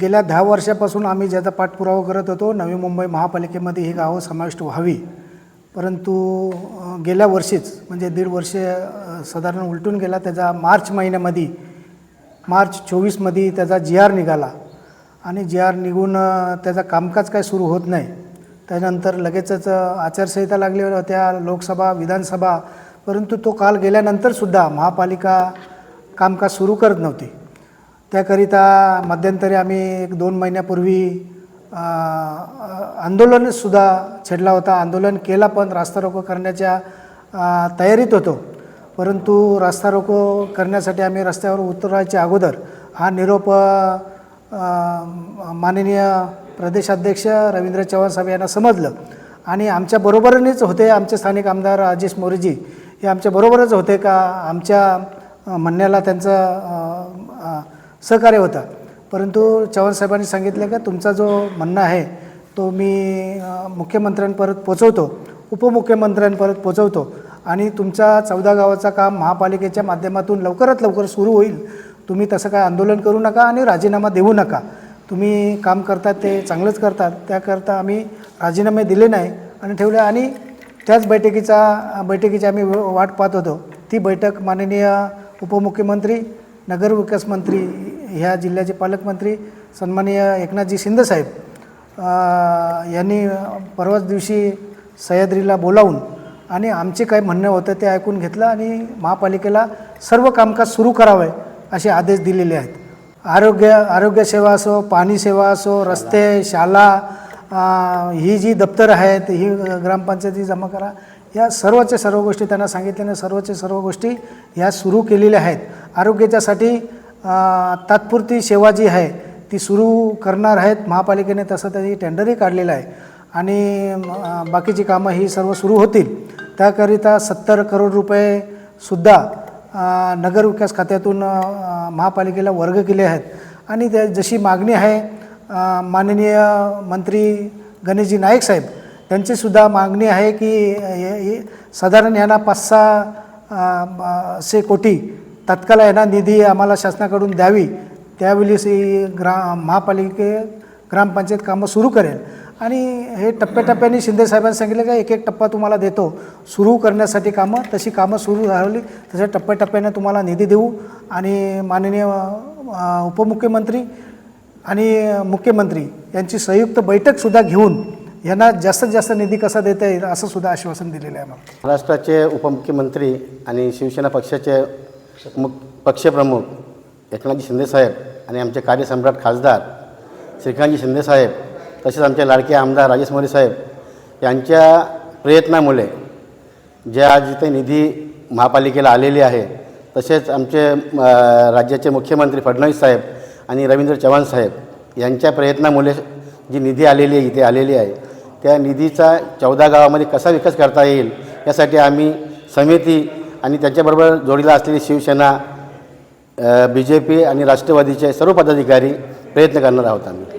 गेल्या दहा वर्षापासून आम्ही ज्याचा पाठपुरावा करत होतो नवी मुंबई महापालिकेमध्ये ही गावं समाविष्ट व्हावी. परंतु गेल्या वर्षीच म्हणजे दीड वर्ष साधारण उलटून गेला त्याचा मार्च महिन्यामध्ये मार्च चोवीसमध्ये त्याचा जी आर निघाला. आणि जी आर निघून त्याचा कामकाज काय सुरू होत नाही. त्यानंतर लगेचच आचारसंहिता लागलेल्या होत्या लोकसभा विधानसभा. परंतु तो काल गेल्यानंतरसुद्धा महापालिका कामकाज सुरू करत नव्हती. त्याकरिता मध्यंतरी आम्ही एक दोन महिन्यापूर्वी आंदोलनसुद्धा छेडला होता. आंदोलन केला पण रास्ता रोको करण्याच्या तयारीत होतो. परंतु रास्ता रोको करण्यासाठी आम्ही रस्त्यावर उतरायच्या अगोदर हा निरोप माननीय प्रदेशाध्यक्ष रवींद्र चव्हाण साहेब यांना समजलं. आणि आमच्या बरोबरीनेच होते आमचे स्थानिक आमदार राजेश मोरेजी. हे आमच्या बरोबरच होते का? आमच्या म्हणण्याला त्यांचं सहकार्य होतं. परंतु चव्हाण साहेबांनी सांगितलं का तुमचा जो म्हणणं आहे तो मी मुख्यमंत्र्यांपर्यंत पोचवतो उपमुख्यमंत्र्यांपर्यंत पोचवतो आणि तुमचा चौदा गावाचा काम महापालिकेच्या माध्यमातून लवकरात लवकर सुरू होईल. तुम्ही तसं काय आंदोलन करू नका आणि राजीनामा देऊ नका. तुम्ही काम करतात ते चांगलंच करतात त्याकरता आम्ही राजीनामे दिले नाही आणि ठेवले आणि त्याच बैठकीचा बैठकीची आम्ही वाट पाहत होतो. ती बैठक माननीय उपमुख्यमंत्री नगरविकास मंत्री ह्या जिल्ह्याचे पालकमंत्री सन्माननीय एकनाथजी शिंदेसाहेब यांनी परवाच दिवशी सह्याद्रीला बोलावून आणि आमचे काय म्हणणं होतं ते ऐकून घेतलं आणि महापालिकेला सर्व कामकाज सुरू करावे असे आदेश दिलेले आहेत. आरोग्य आरोग्यसेवा असो पाणी सेवा असो रस्ते शाला ही जी दप्तरं आहेत ही ग्रामपंचायती जमा करा या सर्वच्या सर्व गोष्टी त्यांना सांगितल्याने सर्वच्या सर्व गोष्टी ह्या सुरू केलेल्या आहेत. आरोग्याच्यासाठी तात्पुरती सेवा जी आहे ती सुरू करणार आहेत. महापालिकेने तसं त्याची टेंडरही काढलेलं आहे. आणि बाकीची कामं ही सर्व सुरू होतील. त्याकरिता सत्तर करोड रुपयेसुद्धा नगरविकास खात्यातून महापालिकेला वर्ग केले आहेत. आणि त्या जशी मागणी आहे माननीय मंत्री गणेशजी नाईक साहेब त्यांचीसुद्धा मागणी आहे की साधारण यांना पाच सहा से कोटी तत्काळ ना निधी आम्हाला शासनाकडून द्यावी. त्यावेळीस ही ग्रा महापालिके ग्रामपंचायत कामं सुरू करेल. आणि हे टप्प्याटप्प्याने शिंदेसाहेबांनी सांगितलं का एक एक टप्पा तुम्हाला देतो. सुरू करण्यासाठी कामं तशी कामं सुरू झाली तशा टप्प्याटप्प्याने तुम्हाला निधी देऊ. आणि माननीय उपमुख्यमंत्री आणि मुख्यमंत्री यांची संयुक्त बैठकसुद्धा घेऊन यांना जास्तीत जास्त निधी कसा देता येईल असंसुद्धा आश्वासन दिलेलं आहे आम्हाला. महाराष्ट्राचे उपमुख्यमंत्री आणि शिवसेना पक्षाचे मुख पक्षप्रमुख एकनाथजी शिंदेसाहेब आणि आमचे कार्यसम्राट खासदार श्रीकांतजी शिंदेसाहेब तसेच आमचे लाडके आमदार राजेश मोरे साहेब यांच्या प्रयत्नामुळे जे आज इथे निधी महापालिकेला आलेली आहे तसेच आमचे राज्याचे मुख्यमंत्री फडणवीस साहेब आणि रवींद्र चव्हाण साहेब यांच्या प्रयत्नामुळे जी निधी आलेली आहे इथे आलेली आहे त्या निधीचा चौदा गावामध्ये कसा विकास करता येईल यासाठी आम्ही समिती आणि त्यांच्याबरोबर जोडीला असलेली शिवसेना बी जे पी आणि राष्ट्रवादीचे सर्व पदाधिकारी प्रयत्न करणार आहोत आम्ही.